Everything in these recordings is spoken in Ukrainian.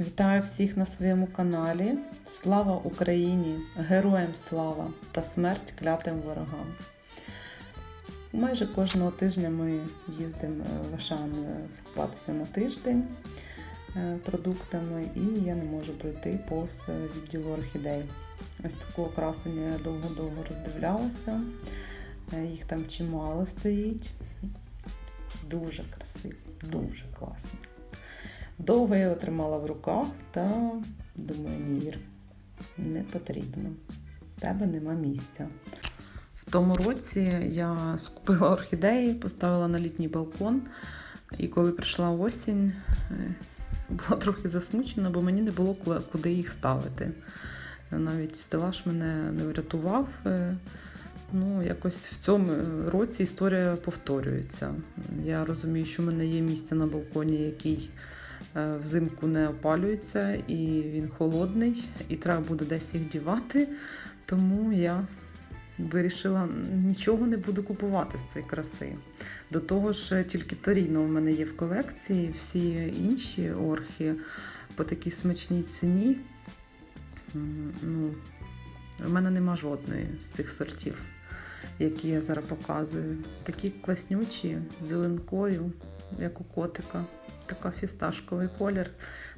Вітаю всіх на своєму каналі. Слава Україні! Героям слава та смерть клятим ворогам. Майже кожного тижня ми їздимо в Ашан скупатися на тиждень е, продуктами, і я не можу пройти повз відділу орхідей. Ось такого красення я довго-довго роздивлялася. Е, Їх там чимало стоїть. Дуже красиво, дуже класно. Довго я його тримала в руках та думаю, ні, Ір, не потрібно. В тебе нема місця. В тому році я скупила орхідеї, поставила на літній балкон. І коли прийшла осінь, е, була трохи засмучена, бо мені не було куди- їх ставити. Навіть стелаж мене не врятував. Е, Ну, якось в цьому році історія повторюється. Я розумію, що в мене є місце на балконі, який е, взимку не опалюється, і він холодний, і треба буде десь їх дівати. Тому я вирішила нічого не буду купувати з цієї краси. До того ж, тільки Торіно в мене є в колекції, всі інші орхи по такій смачній ціні. Ну, в мене нема жодної з цих сортів, які я зараз показую. Такі класнючі, з зеленкою, як у котика. Така фісташковий колір.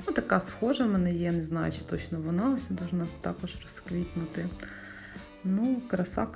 Ну, така схожа в мене є, не знаю, чи точно вона ось должна також розквітнути. Ну, краса,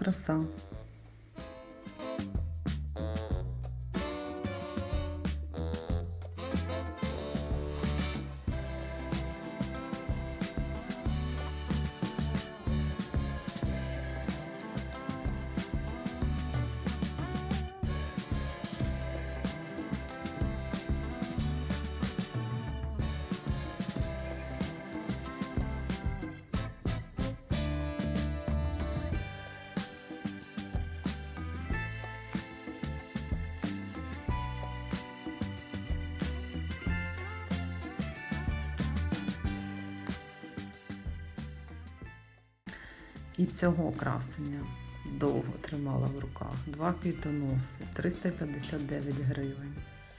І цього красення довго тримала в руках. Два квітоноси, 359 гривень.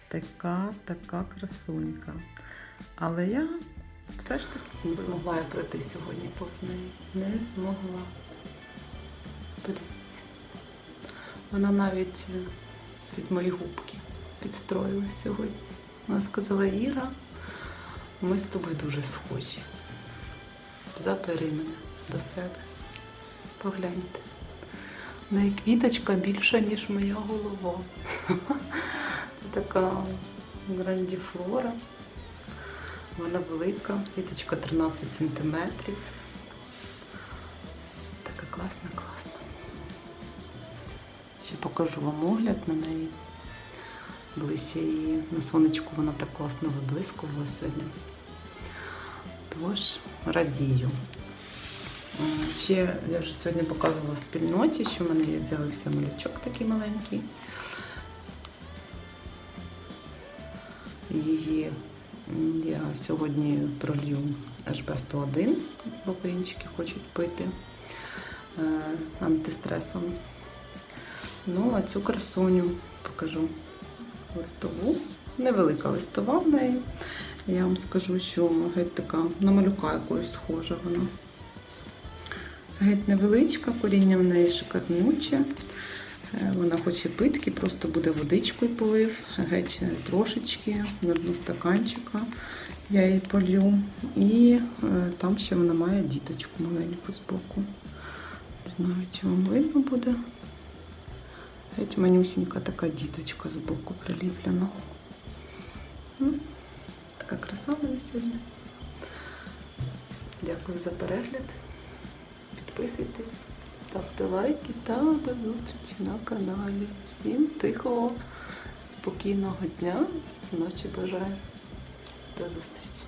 Така, така красунька. Але я все ж таки не змогла я пройти сьогодні повз неї. Не змогла. Подивіться. Вона навіть е, під мої губки підстроїлась сьогодні. Вона сказала, Іра, ми з тобою дуже схожі. Забери мене до себе. Погляньте. В неї квіточка більша, ніж моя голова. Це така грандіфлора. Вона велика, квіточка 13 см. Така класна, класна. Ще покажу вам огляд на неї. Ближче її на сонечку вона так класно виблискувала сьогодні. Тож радію. Ще я вже сьогодні показувала в спільноті, що в мене є з'явився малючок такий маленький. Її я сьогодні пролью HB101, бо українчики хочуть пити е, антистресом. Ну, а цю красуню покажу листову. Невелика листова в неї. Я вам скажу, що геть така на малюка якоюсь схожа вона. Геть невеличка, коріння в неї шикарнюче. Е, Вона хоче питки, просто буде водичкою полив, геть е, трошечки на дно стаканчика я її полю. І е, там ще вона має діточку маленьку збоку. Не знаю, чи вам видно буде. Геть манюсінька така діточка збоку приліплена. Ну, така краса в мене сьогодні. Дякую за перегляд. Підписуйтесь, ставте лайки та до зустрічі на каналі. Всім тихого, спокійного дня, ночі бажаю. До зустрічі.